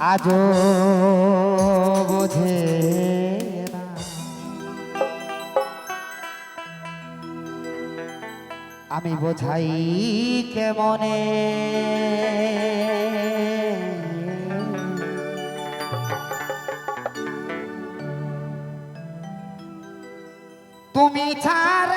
আজও বোঝে আমি বোঝাই কেমনে? তুমি ছাড়া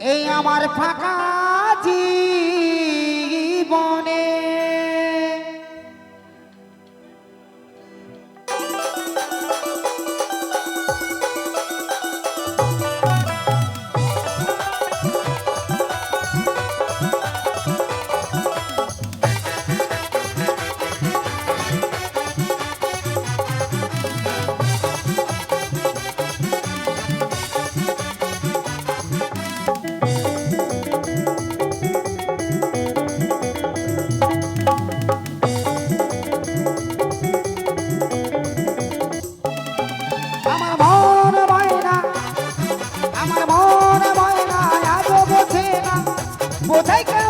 এই আমার ফাঁকা জীবনে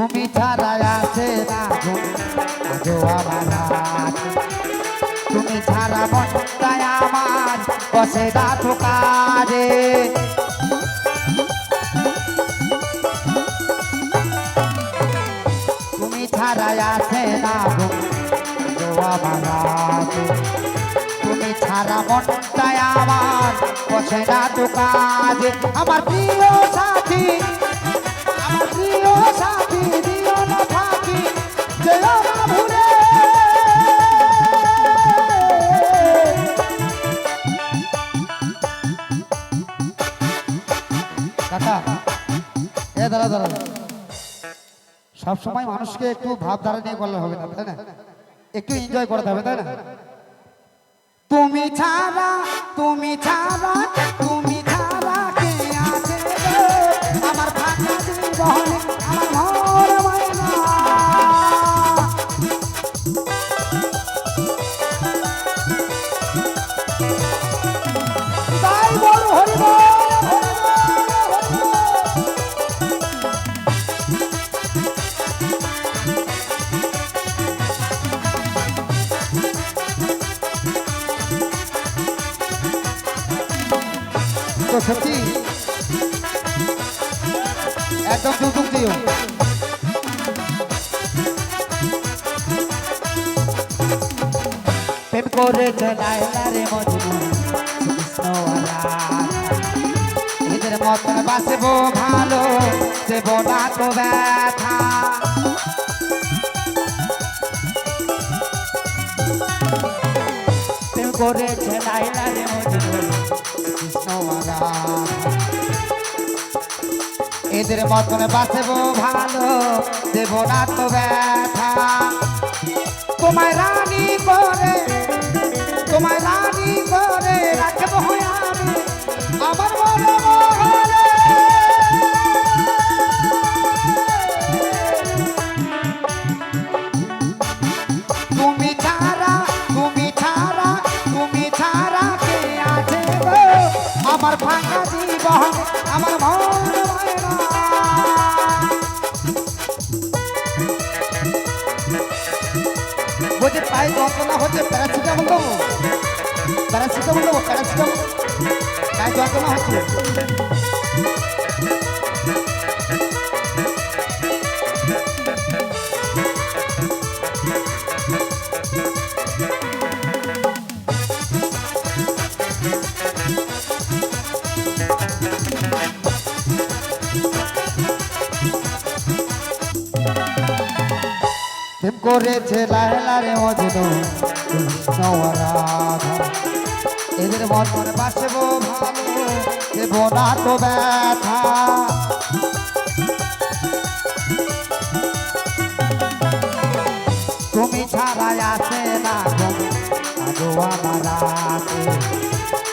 তুমি ছাড়া আছে না গো, আজও আমার। তুমি ছাড়া মনটায় আমার বসে রাখো কাজে। তুমি ছাড়া আছে না আমার তুমি ছাড়া মনটায় আমার বসে রাখো কাজে। আমার প্রিয় সাথী সব সময় মানুষকে একটু ভাবধারা নিয়ে করলে হবে না, তাই না? একটু এনজয় করতে হবে, তাই না? তুমি ছাড়া তুমি ছাড়া তো সত্যি একদম দুদুক দিও। প্রেম করেছে লাইলা রে মজনু এদের মতন বাসবো ভালো, দেব না তো ব্যথা। প্রেম করেছে লাইলা কৃষ্ণওয়ালা এদের মতন বাঁচব ভালো, দেব না তো ব্যথা। তোমায় রানী করে তোমায় রানী হচ্ছে দেবো প্যারাসিটামল। দেবো প্যারাসিটামল পায়ে যন্ত্রণা করেছে লাহলারে মজনু। এদের মতন বাসব ভালো দেব না তো ব্যথা। তুমি ছাড়া আসে না আজও আমার রাতে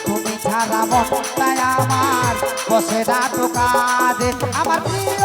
তুমি ছাড়া মনটাই আমার, বসে না তো কাজে আমার প্রিয়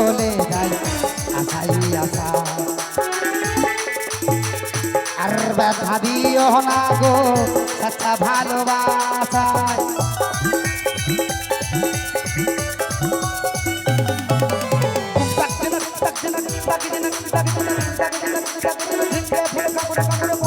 চলে যাই আশাই আশা আর ব্যথা দিও না গো সচ্চা ভালোবাসা ছানু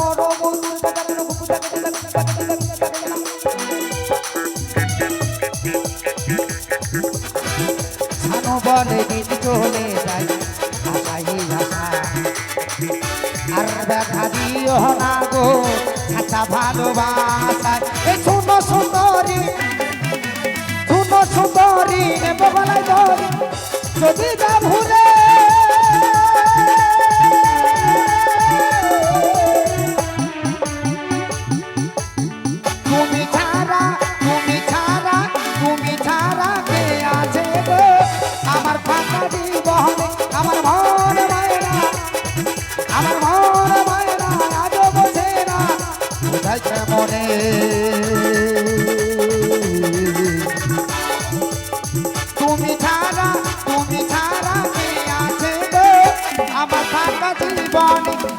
দেখা দিও না গো আচ্ছা ভালোবাসা এই শুনো সুন্দরী শুনো সুন্দরী নেব গলায় যদি যা ভুলে মনে তুমি ছাড়া তুমি ছাড়া কে আছে আমার থাকা জীবনে